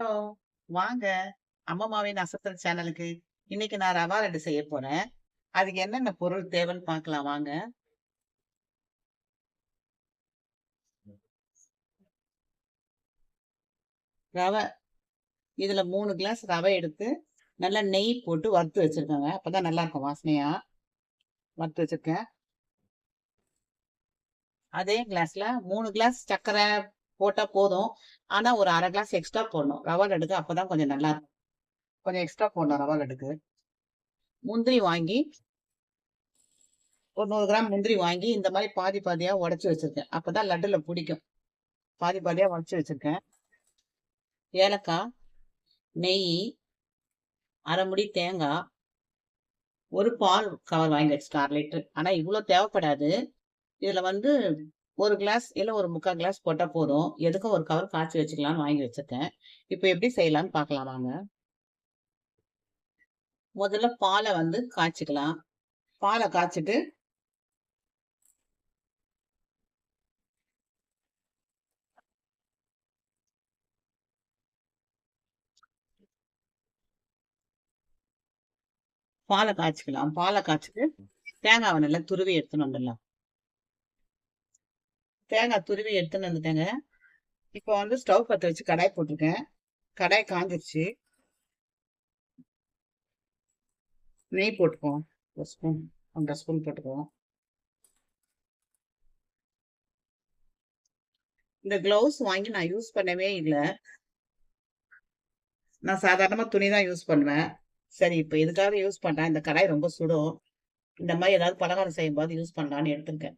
Hello வாங்க. அம்மாவின் அசத்தல் சேனலுக்கு இன்னைக்கு நான் ரவா லட்டு செய்ய போறேன். அதுக்கு என்னென்ன பொருள் தேவைன்னு பார்க்கலாம் வாங்க. ரவை. இதுல மூணு கிளாஸ் ரவை எடுத்து நல்லா நெய் போட்டு வறுத்து வச்சிருக்கேங்க. அப்பதான் நல்லா இருக்கும் வாசனையா. வறுத்து வச்சிருக்கேன். அதே கிளாஸ்ல மூணு கிளாஸ் சர்க்கரை போட்டா போதும். ஆனா ஒரு அரை கிளாஸ் எக்ஸ்ட்ரா போடணும். ரவா லடுக்கு அப்பதான் கொஞ்சம் நல்லா இருக்கும். கொஞ்சம் எக்ஸ்ட்ரா போடணும் ரவா லடுக்கு முந்திரி வாங்கி ஒரு நூறு கிராம் முந்திரி வாங்கி இந்த மாதிரி பாதி பாதியா உடச்சி வச்சிருக்கேன். அப்பதான் லட்டுல பிடிக்கும். பாதி பாதியா உடச்சி வச்சிருக்கேன். ஏலக்காய் நெய் அரை முடி தேங்காய் ஒரு பால் கவர் வாங்கி வச்சுட்டேன். அரை லிட்டர். ஆனா இவ்வளவு தேவைப்படாது. இதுல வந்து ஒரு கிளாஸ் இல்லை ஒரு முக்கால் கிளாஸ் போட்டால் போதும். எதுக்கும் ஒரு கவர் காய்ச்சி வச்சுக்கலாம்னு வாங்கி வச்சுருக்கேன். இப்போ எப்படி செய்யலாம்னு பார்க்கலாம் வாங்க. முதல்ல பாலை வந்து காய்ச்சிக்கலாம். பாலை காய்ச்சிட்டு பாலை காய்ச்சிக்கலாம். பாலை காய்ச்சிட்டு தேங்காவை நல்லா துருவி எடுத்துன்னு வந்துடலாம். தேங்காய் துருவி எடுத்துன்னு வந்துட்டேங்க. இப்போ வந்து ஸ்டவ் பற்ற வச்சு கடாய் போட்டிருக்கேன். கடாய் காஞ்சிருச்சு. நெய் போட்டுக்குவோம். ஒரு ஸ்பூன் ஒன்றரை ஸ்பூன் போட்டுக்குவோம். இந்த க்ளவுஸ் வாங்கி நான் யூஸ் பண்ணவே இல்லை. நான் சாதாரணமாக துணி தான் யூஸ் பண்ணுவேன். சரி இப்போ இதுக்காக யூஸ் பண்ணுறேன் இந்த கடாய் ரொம்ப சுடும். இந்த மாதிரி ஏதாவது பலகாரம் செய்யும்போது யூஸ் பண்ணலான்னு எடுத்துருக்கேன்.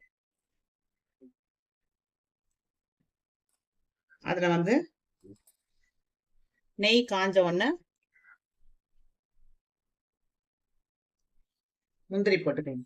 அதில் வந்து நெய் காஞ்ச உடனே முந்திரி போட்டுக்கோங்க.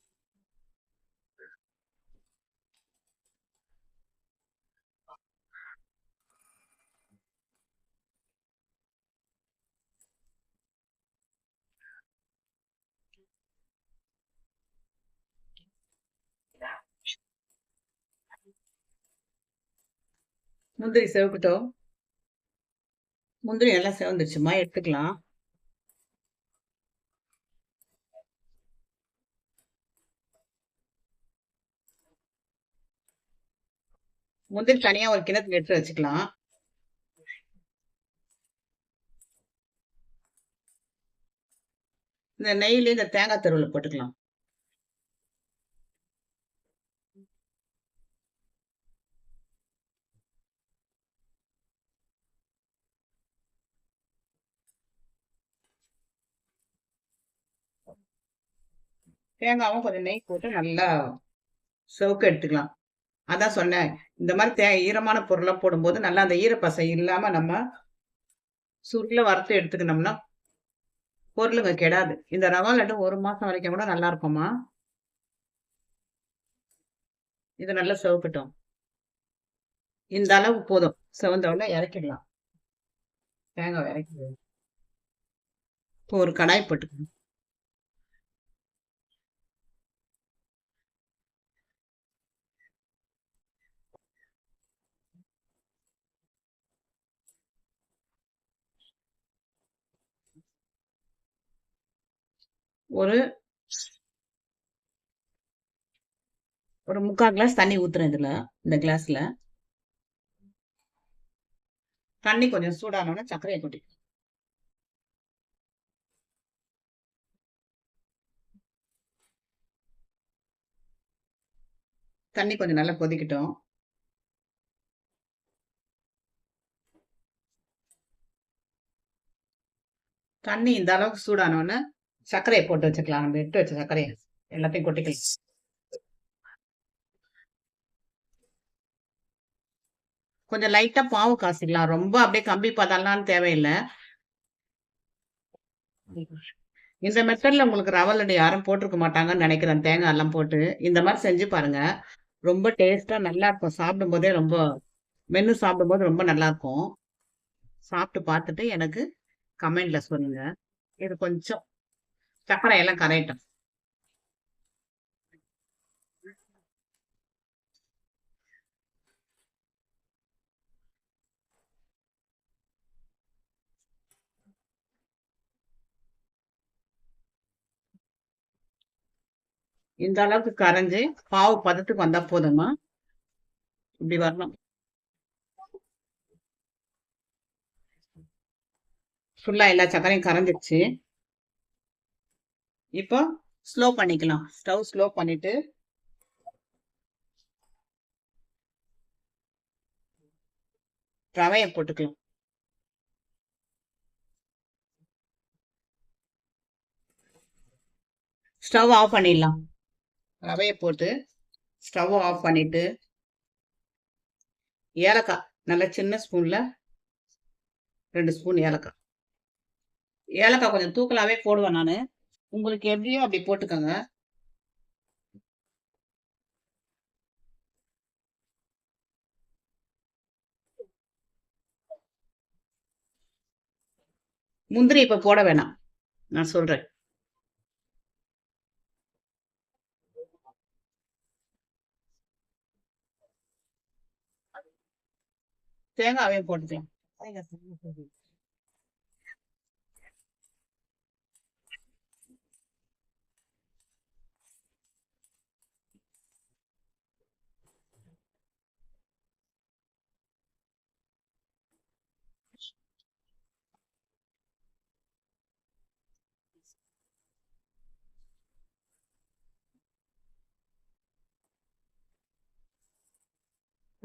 முந்திரி செவக்கட்டும் முந்திரி எல்லாம் செவந்துருச்சுமா? எடுத்துக்கலாம். முந்திரி தனியா ஒரு கிணத்துல எடுத்து வச்சுக்கலாம். இந்த நெய்ல இந்த தேங்காய் தருவில் போட்டுக்கலாம். தேங்காவும் கொஞ்சம் நெய் போட்டு நல்லா செவக்க எடுத்துக்கலாம். அதான் சொன்னேன். இந்த மாதிரி தே ஈரமான பொருளாக போடும்போது நல்லா அந்த ஈரப்பசை இல்லாமல் நம்ம சுருளில் வறுத்து எடுத்துக்கணும்னா பொருளுங்க கெடாது. இந்த ரவா லட்டு ஒரு மாதம் வரைக்கும் கூட நல்லா இருக்குமா இது நல்லா செவக்கட்டும் இந்த அளவு போதும். செவந்தவொடனே இறக்கிடலாம். தேங்காய் இறக்கிடுவோம் இப்போ ஒரு கடாய் போட்டுக்கணும். ஒரு ஒரு முக்கால் கிளாஸ் தண்ணி ஊத்துறேன் இதுல இந்த கிளாஸ்ல தண்ணி கொஞ்சம் சூடானோட சர்க்கரையை கொட்டி. தண்ணி கொஞ்சம் நல்லா கொதிக்கட்டும். தண்ணி இந்த அளவுக்கு சூடானோன்னு சர்க்கரையை போட்டு வச்சுக்கலாம். நம்ம எடுத்து வச்ச சர்க்கரையை. எல்லாத்தையும் கொட்டிக்கலாம். கொஞ்சம் லைட்டா பாவு காசிக்கலாம் ரொம்ப அப்படியே கம்பி பதம்லாம் தேவையில்லை. இந்த மெத்தட்ல உங்களுக்கு ரவை லட்டு யாரும் போட்டிருக்க மாட்டாங்கன்னு நினைக்கிறேன். தேங்காய் எல்லாம் போட்டு. இந்த மாதிரி செஞ்சு பாருங்க. ரொம்ப டேஸ்டா நல்லா இருக்கும். சாப்பிடும் போதே ரொம்ப மென்னு சாப்பிடும் போது ரொம்ப நல்லா இருக்கும். சாப்பிட்டு பார்த்துட்டு எனக்கு கமெண்ட்ல சொல்லுங்க. இது கொஞ்சம் சக்கரை எல்லாம் கரையட்டும். இந்த அளவுக்கு கரைஞ்சு பாவு பதத்துக்கு வந்தா போதுமா? இப்படி வரணும். ஃபுல்லா எல்லா சக்கரையும் கரைஞ்சிருச்சு. இப்போ ஸ்லோ பண்ணிக்கலாம். ஸ்டவ் ஸ்லோ பண்ணிட்டு ரவையை போட்டுக்கலாம். ஸ்டவ் ஆஃப் பண்ணிடலாம். ரவையை போட்டு ஸ்டவ் ஆஃப் பண்ணிட்டு ஏலக்காய் நல்ல சின்ன ஸ்பூனில் ரெண்டு ஸ்பூன் ஏலக்காய். ஏலக்காய் கொஞ்சம் தூக்கலாகவே போடுவேன் நான். உங்களுக்கு எப்படியோ அப்படி போட்டுக்கோங்க. முந்திரி இப்ப போட வேணாம். நான் சொல்றேன். தேங்காவையும் போட்டுக்கலாம்.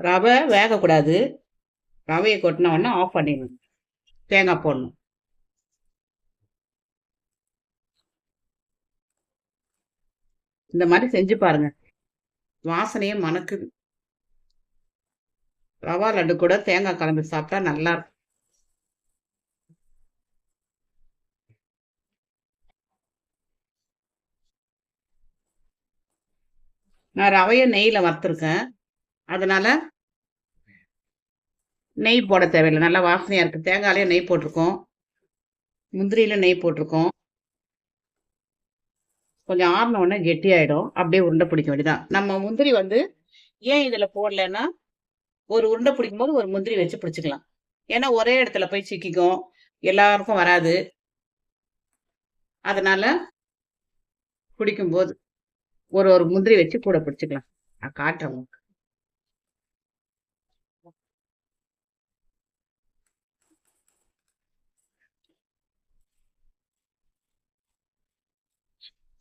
ரவை வேகக்கூடாது. ரவையை கொட்டின உடனே ஆஃப் பண்ணிடணும். தேங்காய் போடணும். இந்த மாதிரி செஞ்சு பாருங்க. வாசனையே மணக்குது ரவா லட்டு கூட தேங்காய் கலந்து சாப்பிட்டா நல்லா இருக்கும். நான் ரவையை நெய்யில் வறுத்துருக்கேன். அதனால நெய் போட தேவையில்லை. நல்லா வாசனையாக இருக்குது தேங்காயிலே நெய் போட்டிருக்கோம். முந்திரியில் நெய் போட்டிருக்கோம். கொஞ்சம் ஆறின உடனே கெட்டியாயிடும். அப்படியே உருண்டை பிடிக்க வேண்டியதான் நம்ம முந்திரி வந்து ஏன் இதில் போடலன்னா ஒரு உருண்டை பிடிக்கும் போது ஒரு முந்திரி வச்சு பிடிச்சிக்கலாம். ஏன்னா ஒரே இடத்துல போய் சிக்கிக்கும். எல்லாருக்கும் வராது. அதனால பிடிக்கும்போது ஒரு ஒரு முந்திரி வச்சு கூட பிடிச்சிக்கலாம். நான் காட்டுறேன் உங்களுக்கு.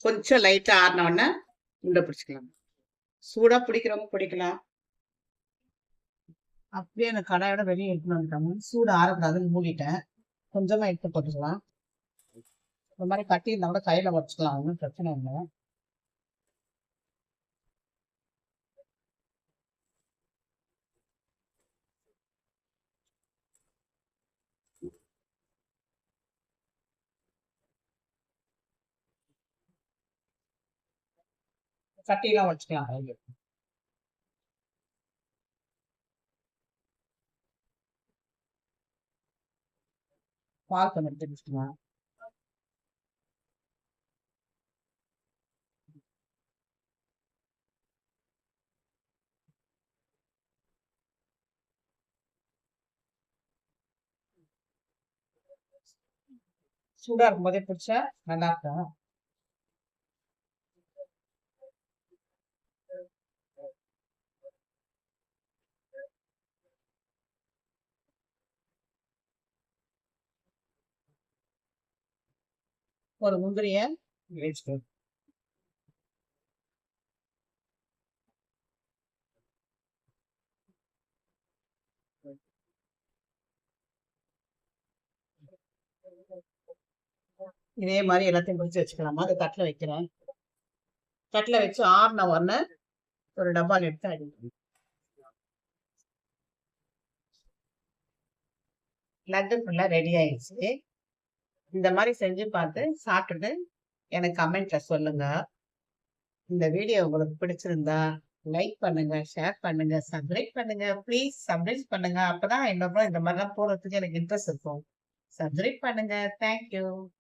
கொஞ்சம் லைட்டா ஆறின உடனே உண்டை பிடிச்சிக்கலாம். சூடா பிடிக்கிறவங்க பிடிக்கலாம். அப்படியே அந்த கடாயோட வெளியே எடுத்துன்னு வந்துட்டாங்க சூடு ஆறக்கூடாதுன்னு மூடிட்டேன். கொஞ்சமா எடுத்து போட்டுக்கலாம். இந்த மாதிரி கட்டி இருந்தா கூட கையில வச்சுக்கலாம் ஒன்றும் பிரச்சனை இல்லை. கட்டிலாம் வச்சுக்கலாம் கையில பால் கொஞ்சம் எடுத்து வச்சுக்கலாம் சூடா இருக்கும்போதே போதே நல்லா இருக்கும். ஒரு முந்திரிய. இதே மாதிரி எல்லாத்தையும் பிடிச்சி வச்சுக்கலாமா? அதை தட்டில் வைக்கிறேன். தட்டில் வச்சு ஆறுன உடனே ஒரு டப்பால் எடுத்து அடிக்கணும் லட்டு ஃபுல்லாக ரெடி ஆயிடுச்சு. இந்த மாதிரி செஞ்சு பார்த்து சாப்பிட்டுட்டு எனக்கு கமெண்ட்ல சொல்லுங்க. இந்த வீடியோ உங்களுக்கு பிடிச்சிருந்தா லைக் பண்ணுங்க ஷேர் பண்ணுங்க சப்ஸ்கிரைப் பண்ணுங்க. ப்ளீஸ் சப்ஸ்கிரைப் பண்ணுங்க. அப்பதான் இன்னொரு இந்த மாதிரிலாம் போறதுக்கு எனக்கு இன்ட்ரெஸ்ட் இருக்கும். சப்ஸ்கிரைப் பண்ணுங்க. தேங்க்யூ